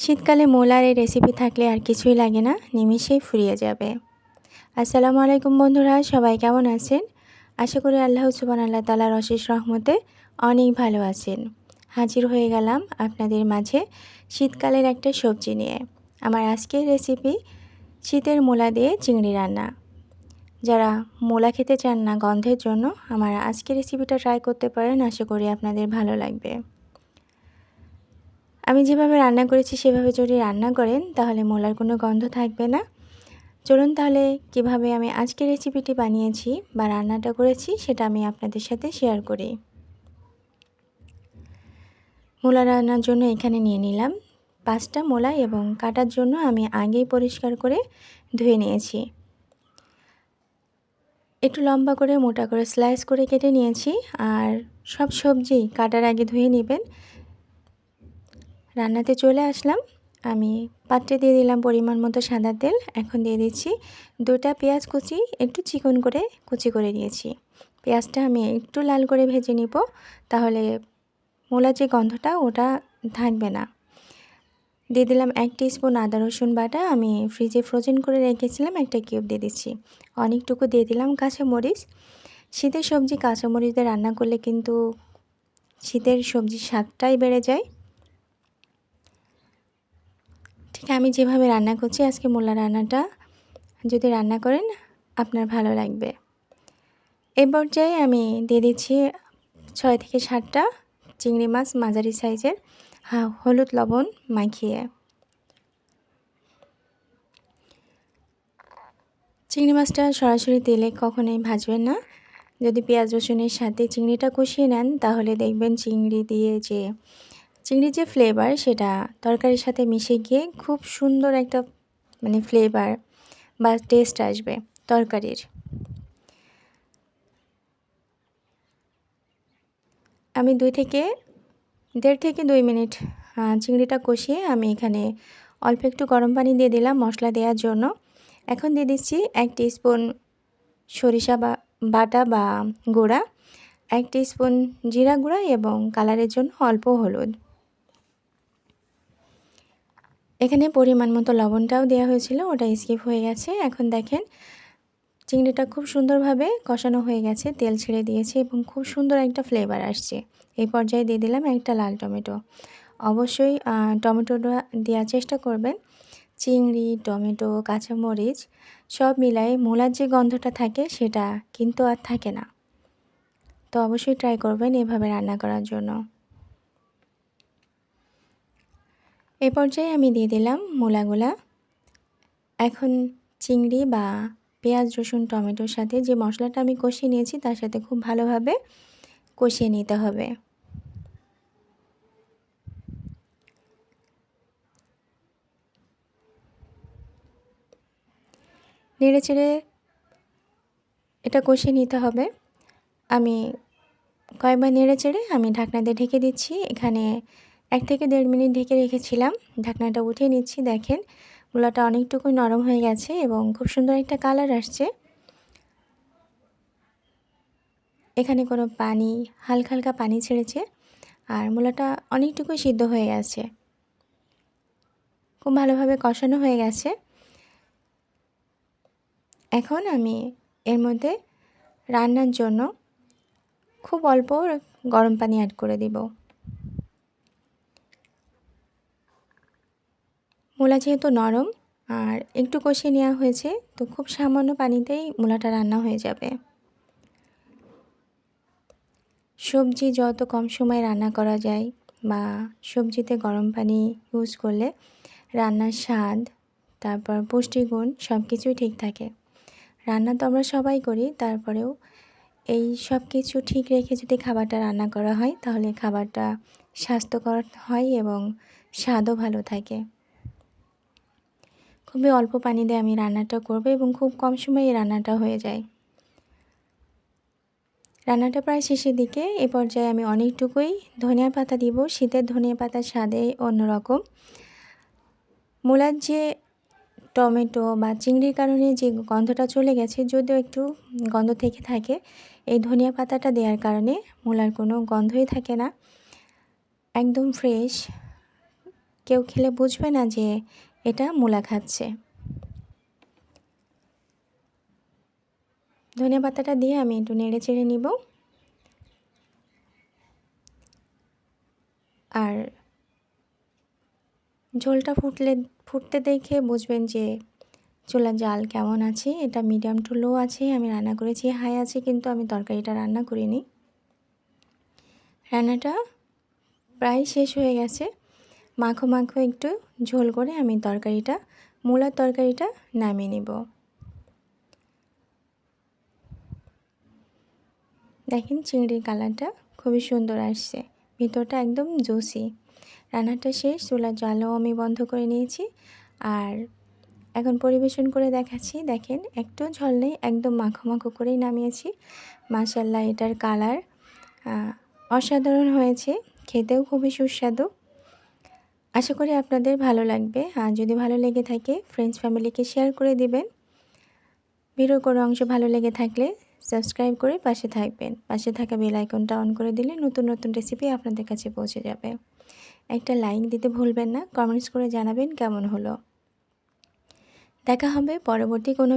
শীতকালে মোলার এই রেসিপি থাকলে আর কিছুই লাগে না, নিমিষেই ফুরিয়ে যাবে। আসসালামু আলাইকুম বন্ধুরা, সবাই কেমন আছেন? আশা করি আল্লাহ সুবান আল্লাহ তালার অশেষ রহমতে অনেক ভালো আছেন। হাজির হয়ে গেলাম আপনাদের মাঝে শীতকালের একটা সবজি নিয়ে। আমার আজকের রেসিপি শীতের মোলা দিয়ে চিংড়ি রান্না। যারা মোলা খেতে চান না গন্ধের জন্য, আমার আজকের রেসিপিটা ট্রাই করতে পারেন, আশা করি আপনাদের ভালো লাগবে। আমি যেভাবে রান্না করেছি, সেভাবে যদি রান্না করেন, তাহলে মোলার কোনো গন্ধ থাকবে না। চলুন তাহলে কীভাবে আমি আজকে রেসিপিটি বানিয়েছি বা রান্নাটা করেছি, সেটা আমি আপনাদের সাথে শেয়ার করি। মোলা রান্নার জন্য এখানে নিয়ে নিলাম পাঁচটা মোলা এবং কাটার জন্য আমি আগেই পরিষ্কার করে ধুয়ে নিয়েছি। একটু লম্বা করে, মোটা করে স্লাইস করে কেটে নিয়েছি। আর সব সবজি কাটার আগে ধুয়ে নেবেন। রান্নাতে চলে আসলাম। আমি পাত্রে দিয়ে দিলাম পরিমাণ মতো সাদা তেল। এখন দিয়ে দিচ্ছি দুটা পেঁয়াজ কুচি, একটু চিকন করে কুচি করে দিয়েছি পেঁয়াজটা আমি একটু লাল করে ভেজে নিব, তাহলে মূলার যে গন্ধটা ওটা থাকবে না। দিয়ে দিলাম এক স্পুন আদা রসুন বাটা। আমি ফ্রিজে ফ্রোজেন করে রেখেছিলাম, একটা কিউব দিয়ে দিচ্ছি। অনেকটুকু দিয়ে দিলাম কাঁচামরিচ শীতের সবজি কাঁচামরিচ দিয়ে রান্না করলে কিন্তু শীতের সবজির স্বাদটাই বেড়ে যায়। ঠিক আমি যেভাবে রান্না করছি, আজকে মোলা রান্নাটা যদি রান্না করেন, আপনার ভালো লাগবে। এই পর্যায়ে আমি দিয়ে দিচ্ছি ছয় থেকে সাতটা চিংড়ি মাছ মাঝারি সাইজের, হা, হলুদ লবণ মাখিয়ে। চিংড়ি মাছটা সরাসরি তেলে কখনোই ভাজবেন না। যদি পেঁয়াজ রসুনের সাথে চিংড়িটা কষিয়ে নেন, তাহলে দেখবেন চিংড়ি দিয়ে যে চিংড়ির যে ফ্লেভার সেটা তরকারির সাথে মিশে গিয়ে খুব সুন্দর একটা মানে ফ্লেভার বা টেস্ট আসবে তরকারির। আমি দুই থেকে, দেড় থেকে দুই মিনিট চিংড়িটা কষিয়ে আমি এখানে অল্প একটু গরম পানি দিয়ে দিলাম মশলা দেওয়ার জন্য। এখন দিয়ে দিচ্ছি এক স্পুন সরিষা বা, বাটা বা গুঁড়া, এক স্পুন জিরা গুঁড়া এবং কালারের জন্য অল্প হলুদ। এখানে পরিমাণ মতো লবণটাও দেওয়া হয়েছিল, ওটা স্কিপ হয়ে গেছে। এখন দেখেন, চিংড়িটা খুব সুন্দরভাবে কষানো হয়ে গেছে, তেল ছেড়ে দিয়েছে এবং খুব সুন্দর একটা ফ্লেভার আসছে। এই পর্যায়ে দিয়ে দিলাম একটা লাল টমেটো। অবশ্যই টমেটোটা দেওয়ার চেষ্টা করবেন। চিংড়ি, টমেটো, কাঁচামরিচ, সব মিলাই মূলার যে গন্ধটা থাকে সেটা কিন্তু আর থাকে না। তো অবশ্যই ট্রাই করবেন এভাবে রান্না করার জন্য। এ পর্যায়ে আমি দিয়ে দিলাম মূলাগুলা। এখন চিংড়ি বা পেঁয়াজ, রসুন, টমেটোর সাথে যে মশলাটা আমি কষিয়ে নিয়েছি তার সাথে খুব ভালোভাবে কষিয়ে নিতে হবে। নেড়ে চেড়ে এটা কষিয়ে নিতে হবে। আমি কয়েকবার নেড়ে চেড়ে আমি ঢাকনা দিয়ে ঢেকে দিচ্ছি। এখানে এক থেকে দেড় মিনিট ঢেকে রেখেছিলাম। ঢাকনাটা উঠিয়ে নিচ্ছি, দেখেন। মূলাটা অনেকটুকু নরম হয়ে গেছে এবং খুব সুন্দর একটা কালার আসছে। এখানে কোনো পানি, হালকা হালকা পানি ছেড়েছে আর মূলাটা অনেকটুকু সিদ্ধ হয়ে গেছে। খুব ভালোভাবে কষানো হয়ে গেছে। এখন আমি এর মধ্যে রান্নার জন্য খুব অল্প গরম পানি অ্যাড করে দিব। মূলা যেহেতু নরম আর একটু কষিয়ে নেওয়া হয়েছে, তো খুব সামান্য পানিতেই মূলাটা রান্না হয়ে যাবে। সবজি যত কম সময় রান্না করা যায় বা সবজিতে গরম পানি ইউজ করলে রান্নার স্বাদ, তারপর পুষ্টিগুণ সব কিছুই ঠিক থাকে। রান্না তো আমরা সবাই করি, তারপরেও এই সব কিছু ঠিক রেখে যদি খাবারটা রান্না করা হয়, তাহলে খাবারটা স্বাস্থ্যকর হয় এবং স্বাদও ভালো থাকে। খুবই অল্প পানি দিয়ে আমি রান্নাটা করব এবং খুব কম সময়ে এই রান্নাটা হয়ে যায়। রান্নাটা প্রায় শেষের দিকে, এ পর্যায়ে আমি অনেকটুকুই ধনিয়া পাতা দিব। শীতের ধনিয়া পাতার স্বাদে অন্যরকম। মূলার যে টমেটো বা চিংড়ির কারণে যে গন্ধটা চলে গেছে, যদিও একটু গন্ধ থেকে থাকে, এই ধনিয়া পাতাটা দেওয়ার কারণে মূলার কোনো গন্ধই থাকে না। একদম ফ্রেশ। কেউ খেলে বুঝবে না যে এটা মূলা খাচ্ছে। ধনিয়া পাতাটা দিয়ে আমি একটু নেড়ে চেড়ে নিব। আর ঝোলটা ফুটলে, ফুটতে দেখে বুঝবেন যে চুলার জাল কেমন আছে। এটা মিডিয়াম টু লো আছে, আমি রান্না করেছি হাই আছে, কিন্তু আমি তরকারিটা রান্না করিনি। রান্নাটা প্রায় শেষ হয়ে গেছে। মাখো মাখো একটু ঝোল করে আমি তরকারিটা, মূলার তরকারিটা নামিয়ে নেব। দেখেন চিংড়ির কালারটা খুবই সুন্দর আসছে, ভিতরটা একদম জুসি। রান্নাটা শেষ, চুলার জলও আমি বন্ধ করে নিয়েছি। আর এখন পরিবেশন করে দেখাচ্ছি, দেখেন একটু ঝল নেই, একদম মাখো মাখো করেই নামিয়েছি। মাসাল্লাহ এটার কালার অসাধারণ হয়েছে, খেতেও খুবই সুস্বাদু। আশা করি আপনাদের ভালো লাগবে। আর যদি ভালো লেগে থাকে ফ্রেন্ডস ফ্যামিলিকে শেয়ার করে দিবেন। ভিডিওর কোনো অংশ ভালো লেগে থাকলে সাবস্ক্রাইব করে পাশে থাকবেন। পাশে থাকা বেল আইকনটা অন করে দিলে নতুন নতুন রেসিপি আপনাদের কাছে পৌঁছে যাবে। একটা লাইক দিতে ভুলবেন না কমেন্টস করে জানাবেন কেমন হলো। দেখা হবে পরবর্তী কোনো